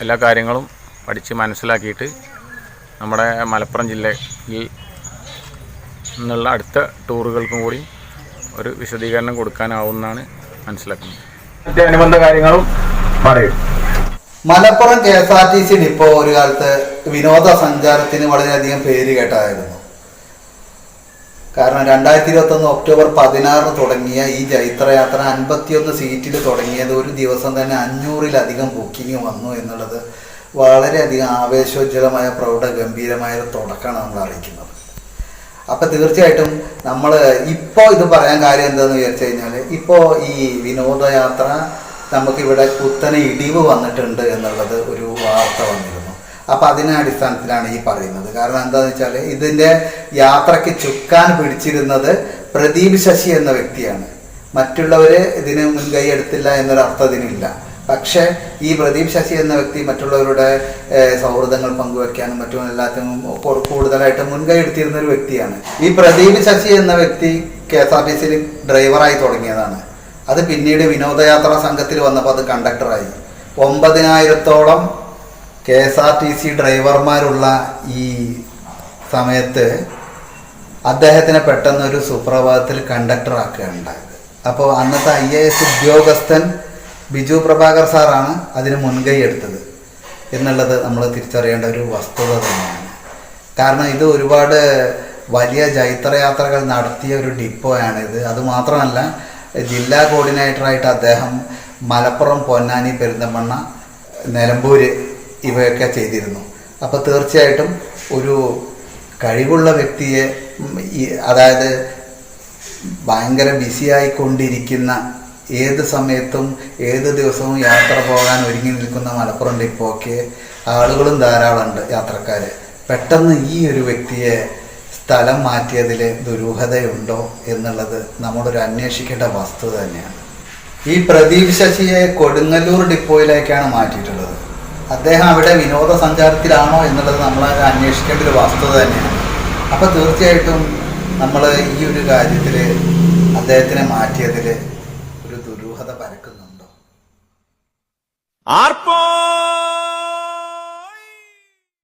എല്ലാ കാര്യങ്ങളും പഠിച്ച് മനസ്സിലാക്കിയിട്ട് നമ്മുടെ മലപ്പുറം ജില്ലയിൽ നിന്നുള്ള അടുത്ത ടൂറുകൾക്കും കൂടി ഒരു വിശദീകരണം കൊടുക്കാനാവുമെന്നാണ് മനസ്സിലാക്കുന്നത്. അനുബന്ധ കാര്യങ്ങളും പറയും. Malappuram K S R T C depot ഒരു കാലത്ത് വിനോദസഞ്ചാരത്തിന് വളരെയധികം പേര് കേട്ടതായിരുന്നു കാരണം രണ്ടായിരത്തി ഇരുപത്തി ഒന്ന് ഒക്ടോബർ പതിനാറിന് തുടങ്ങിയ ഈ ചൈത്രയാത്ര അൻപത്തിയൊന്ന് സീറ്റിൽ തുടങ്ങിയത് ഒരു ദിവസം തന്നെ അഞ്ഞൂറിലധികം ബുക്കിംഗ് വന്നു എന്നുള്ളത് വളരെയധികം ആവേശോജ്വലമായ പ്രൗഢ ഗംഭീരമായ ഒരു തുടക്കമാണ് നമ്മൾ അറിയിക്കുന്നത്. അപ്പം തീർച്ചയായിട്ടും നമ്മൾ ഇപ്പോൾ ഇത് പറയാൻ കാര്യം എന്താണെന്ന് വിചാരിച്ചു കഴിഞ്ഞാൽ ഇപ്പോൾ ഈ വിനോദയാത്ര നമുക്കിവിടെ കുത്തനെ ഇടിവ് വന്നിട്ടുണ്ട് എന്നുള്ളത് ഒരു വാർത്ത വന്നിരുന്നു. അപ്പം അതിനെ അടിസ്ഥാനത്തിലാണ് ഈ പറയുന്നത്. കാരണം എന്താണെന്ന് വെച്ചാൽ ഇതിന്റെ യാത്രയ്ക്ക് ചുക്കാൻ പിടിച്ചിരുന്നത് പ്രദീപ് ശശി എന്ന വ്യക്തിയാണ്. മറ്റുള്ളവർ ഇതിന് മുൻകൈ എടുത്തില്ല എന്നൊരു അർത്ഥം അതിനില്ല. പക്ഷേ ഈ പ്രദീപ് ശശി എന്ന വ്യക്തി മറ്റുള്ളവരുടെ സൗഹൃദങ്ങൾ പങ്കുവെക്കാനും മറ്റും എല്ലാത്തിനും കൂടുതലായിട്ട് മുൻകൈ എടുത്തിരുന്ന ഒരു വ്യക്തിയാണ്. ഈ പ്രദീപ് ശശി എന്ന വ്യക്തി കെ എസ് ആർ ടി സിയിൽ ഡ്രൈവറായി തുടങ്ങിയതാണ്. അത് പിന്നീട് വിനോദയാത്രാ സംഘത്തിൽ വന്നപ്പോൾ അത് കണ്ടക്ടറായി. ഒമ്പതിനായിരത്തോളം K S R T C ഡ്രൈവർമാരുള്ള ഈ സമയത്ത് അദ്ദേഹത്തിനെ പെട്ടെന്ന് ഒരു സുപ്രഭാതത്തിൽ കണ്ടക്ടർ ആക്കുകയാണ് അപ്പോൾ അന്നത്തെ ഐ എ എസ് ഉദ്യോഗസ്ഥൻ ബിജു പ്രഭാകർ സാറാണ് അതിന് മുൻകൈ എടുത്തത് എന്നുള്ളത് നമ്മൾ തിരിച്ചറിയേണ്ട ഒരു വസ്തുത തന്നെയാണ്. കാരണം ഇത് ഒരുപാട് വലിയ ജൈത്രയാത്രകൾ നടത്തിയ ഒരു ഡിപ്പോയാണിത് അതുമാത്രമല്ല ജില്ലാ കോർഡിനേറ്ററായിട്ട് അദ്ദേഹം മലപ്പുറം പൊന്നാനി പെരിന്തമണ്ണ നിലമ്പൂര് ഇവയൊക്കെ ചെയ്തിരുന്നു. അപ്പോൾ തീർച്ചയായിട്ടും ഒരു കഴിവുള്ള വ്യക്തിയെ അതായത് ഭയങ്കര ബിസിയായിക്കൊണ്ടിരിക്കുന്ന ഏത് സമയത്തും ഏത് ദിവസവും യാത്ര പോകാൻ ഒരുങ്ങി നിൽക്കുന്ന മലപ്പുറം ഡിപ്പോക്ക് ആളുകളും ധാരാളമുണ്ട് യാത്രക്കാർ പെട്ടെന്ന് ഈ ഒരു വ്യക്തിയെ സ്ഥലം മാറ്റിയതിൽ ദുരൂഹതയുണ്ടോ എന്നുള്ളത് നമ്മളൊരു അന്വേഷിക്കേണ്ട വസ്തുത തന്നെയാണ്. ഈ പ്രദീപ് ശശിയെ കൊടുങ്ങല്ലൂർ ഡിപ്പോയിലേക്കാണ് മാറ്റിയിട്ടുള്ളത്. അദ്ദേഹം അവിടെ വിനോദസഞ്ചാരത്തിലാണോ എന്നുള്ളത് നമ്മൾ അന്വേഷിക്കേണ്ട ഒരു വസ്തുത തന്നെയാണ്. അപ്പോൾ തീർച്ചയായിട്ടും നമ്മൾ ഈ ഒരു കാര്യത്തിൽ അദ്ദേഹത്തിനെ മാറ്റിയതിൽ ഒരു ദുരൂഹത പരക്കുന്നുണ്ടോ? ആർപ്പോ